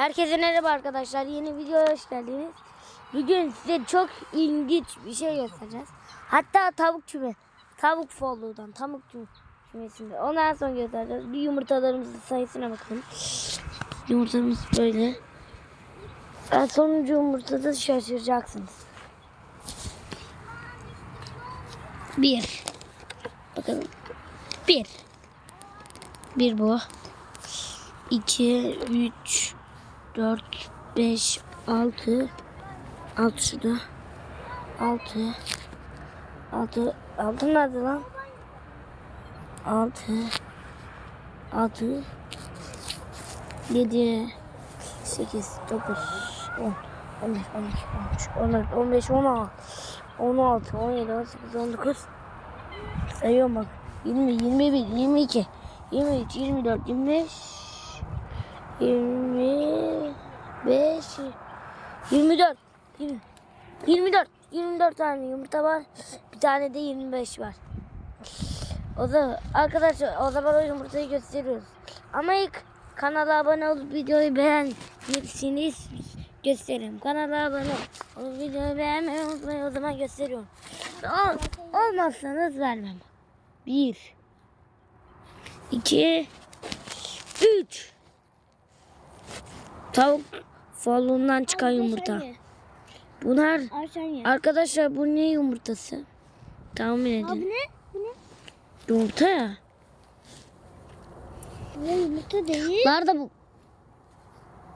Herkese merhaba arkadaşlar. Yeni videoya hoş geldiniz. Bugün size çok ilginç bir şey göstereceğiz. Hatta tavuk küme. Tavuk folluğundan tavuk küm- kümesinde. Ondan sonra göstereceğiz. Bir yumurtalarımızın sayısına bakalım. Yumurtamız böyle. Ben sonuncu yumurtada şaşıracaksınız. Bir. Bakalım. Bir. Bir bu. 2, 3, 4, 5, 6, 6 şurada. 6, 6, 6 nerede lan? 6, 6, 7, 8, 9, 10, 11, 12, 13, 14, 15, 16, 16, 17, 18, 19, sayıyorum bak. 20, 21, 22, 23, 24, 25, 25, 24, 20, 24, 24 tane yumurta var. Bir tane de 25 var. O da arkadaşlar o zaman o yumurtayı gösteriyoruz. Ama ilk kanala abone olup videoyu beğendiyseniz göstereyim. Kanala abone olup videoyu beğenmeyi unutmayın o zaman gösteriyorum. Ol, olmazsanız vermem. 1 2 3 Tavuk falundan çıkan yumurta. Bunlar arkadaşlar bu ne yumurtası? Tahmin Abi edin. ne? Bu ne? Yumurta ya. Bu yumurta değil. Nerede bu?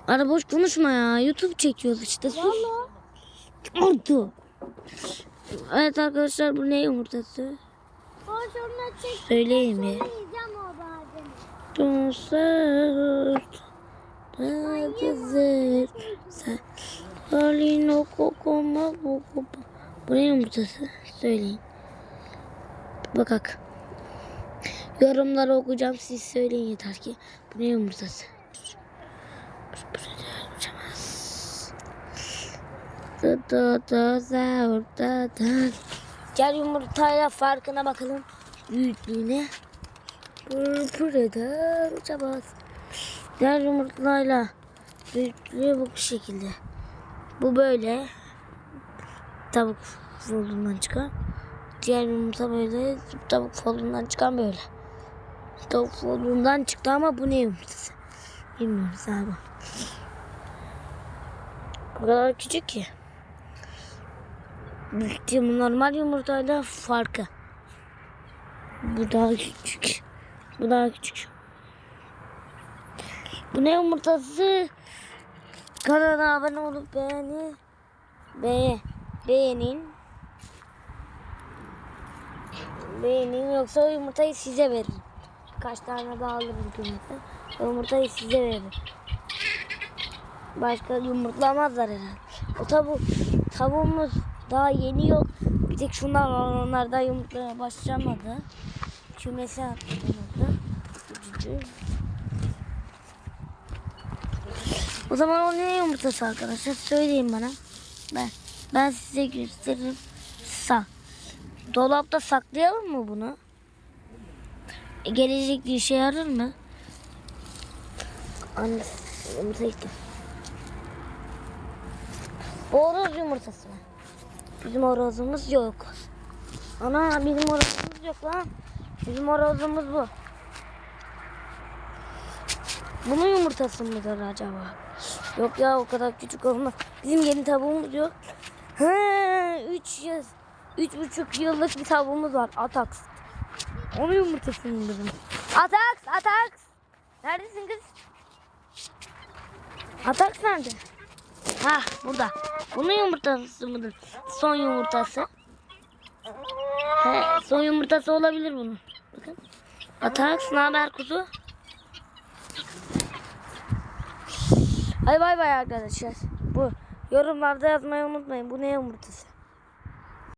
Ara boş konuşma ya. YouTube çekiyoruz işte. Sus. Valla. Oldu. Evet arkadaşlar bu ne yumurtası? Söyleyeyim ya. Sonra yiyeceğim o bademi. Donsert. Kokoma kokoma. Bu ne yumurtası? Söyleyin. Bakak. Yorumları okuyacağım siz söyleyin yeter ki. Bu ne yumurtası? Da da da da da da. Gel yumurtayla farkına bakalım. Büyüklüğüne. Burada uçamaz. Diğer yumurtayla büyüklüğü bu şekilde. Bu böyle. Tavuk folundan çıkan. Diğer yumurta böyle. Tavuk folundan çıkan böyle. Tavuk folundan çıktı ama bu ne yumurtası? Bilmiyoruz abi. Bu kadar küçük ki. Büyük normal yumurtayla farkı. Bu daha küçük. Bu daha küçük. Bu ne yumurtası? Kanala abone olup beğeni. Be beğenin. Beğenin yoksa yumurtayı size veririm. Kaç tane daha alırım yumurta. Yumurtayı size veririm. Başka yumurtlamazlar herhalde. O tabu tavuğumuz daha yeni yok. Bir tek şunlar var. Onlar da yumurtlamaya başlamadı. Kümesi attı yumurta. O zaman o ne yumurtası arkadaşlar? Söyleyin bana. Ben ben size gösteririm. Sa. Dolapta saklayalım mı bunu? E, gelecekte işe yarar mı? Anne yumurta gitti. Horoz yumurtası mı? Bizim horozumuz yok. Ana bizim horozumuz yok lan. Bizim horozumuz bu. Bunun yumurtası mıdır acaba? Yok ya o kadar küçük olmaz. Bizim yeni tavuğumuz yok. He, 3 yıl, üç buçuk yıllık bir tavuğumuz var. Atax. Onun yumurtası mıdır? bu? Atax, Atax. Neredesin kız? Atax nerede? Ha burada. Bunun yumurtası mıdır? Son yumurtası. He, son yumurtası olabilir bunun. Bakın. Atax ne haber kuzu? Hadi bay bay arkadaşlar. Bu yorumlarda yazmayı unutmayın. Bu ne yumurtası?